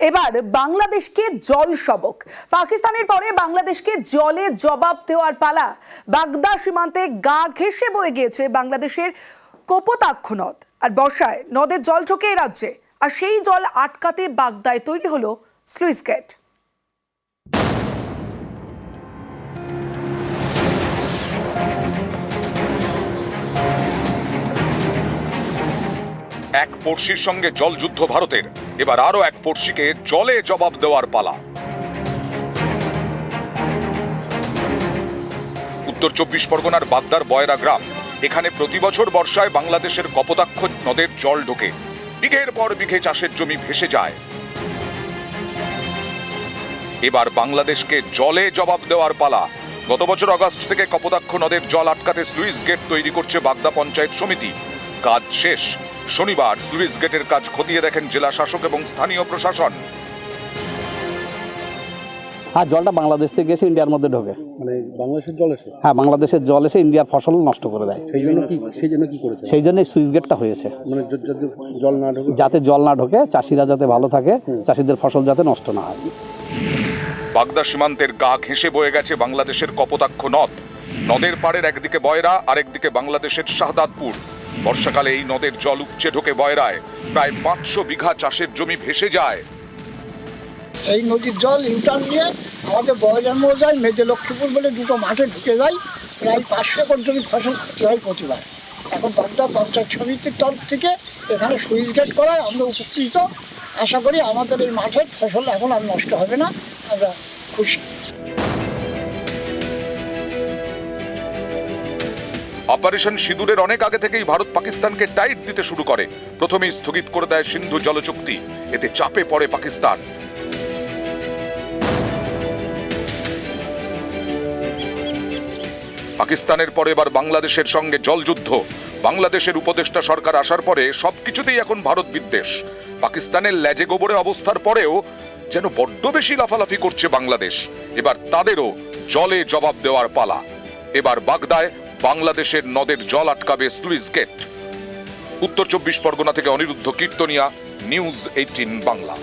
এবার বাংলাদেশকে জল সবক পাকিস্তানের পরে বাংলাদেশকে জলে জবাব দেওয়ার পালা। বাগদা সীমান্তে গা ঘেঁষে বয়ে গিয়েছে বাংলাদেশের কপোতাক্ষ নদ আর বর্ষায় নদের জল ঢোকে এ রাজ্যে। আর সেই জল আটকাতে বাগদায় তৈরি হলো স্লুইস গেট। এক পড়শির সঙ্গে জলযুদ্ধ ভারতের। এবার আরও এক পড়শিকে জলে জবাব দেওয়ার পালা। উত্তর চব্বিশ পরগনার বাগদার বয়রা গ্রাম, এখানে প্রতি বছর বর্ষায় বাংলাদেশের কপোতাক্ষ নদের জল ঢোকে। বিঘের পর বিঘে চাষের জমি ভেসে যায়। এবার বাংলাদেশকে জলে জবাব দেওয়ার পালা। গত বছর আগস্ট থেকে কপোতাক্ষ নদের জল আটকাতে স্লুইস গেট তৈরি করছে বাগদা পঞ্চায়েত সমিতি। কাজ শেষ। শনিবার স্লুইস গেটের কাজ খতিয়ে দেখেন জেলা শাসক এবং স্থানীয় প্রশাসন। হ্যাঁ জলটা বাংলাদেশ থেকে এসে ইন্ডিয়ার মধ্যে ঢোকে। মানে বাংলাদেশের জল এসে? হ্যাঁ বাংলাদেশের জল এসে ইন্ডিয়ার ফসল নষ্ট করে দেয়। সেই জন্য কি সেই জন্য কি করেছে? সেই জন্যই সুইচ গেটটা হয়েছে। মানে যদি জল না ঢোকে? যাতে জল না ঢোকে চাষিরা যাতে ভালো থাকে চাষিদের ফসল যাতে নষ্ট না হয়। বাগদা সীমান্তের গা ঘেঁষে বয়ে গেছে বাংলাদেশের কপোতাক্ষ নদ। নদের পাড়ের একদিকে বয়রা আরেকদিকে বাংলাদেশের শাহদাদপুর বর্ষাকালে এই নদের জল উপচে ঢোকে বয়রায়। প্রায় পাঁচশো বিঘা চাষের জমি ভেসে যায়। এই নদীর জল ইউটার্ন নিয়ে আমাদের বয়জান যায়, মেজে লক্ষ্মীপুর বলে দুটো মাঠে ঢুকে যায়। প্রায় পাঁচশো একর জমি ফসল ক্ষতি হয় প্রতিবার। এখন বাগদা পঞ্চায়েত সমিতির তরফ থেকে এখানে সুইচ গেট করায় আমরা উপকৃত। আশা করি আমাদের এই মাঠের ফসল এখন আর নষ্ট হবে না। আমরা খুশি। অপারেশন সিঁদুরের অনেক আগে থেকেই ভারত পাকিস্তানকে টাইট দিতে শুরু করে। প্রথমেই স্থগিত করে দেয় সিন্ধু জলচুক্তি। এতে চাপে পড়ে পাকিস্তান। পাকিস্তানের পরে এবার বাংলাদেশের সঙ্গে জলযুদ্ধ। বাংলাদেশের উপদেষ্টা সরকার আসার পরে সবকিছুতেই এখন ভারত বিদ্বেষ। পাকিস্তানের ল্যাজে গোবরে অবস্থার পরেও যেন বড্ড বেশি লাফালাফি করছে বাংলাদেশ। এবার তাদেরও জলে জবাব দেওয়ার পালা। এবার বাগদায় বাংলাদেশের নদের জল আটকাবে স্লুইস গেট। উত্তর চব্বিশ পরগনা থেকে অনিরুদ্ধ কীর্তনিয়া, নিউজ এইটিন বাংলা।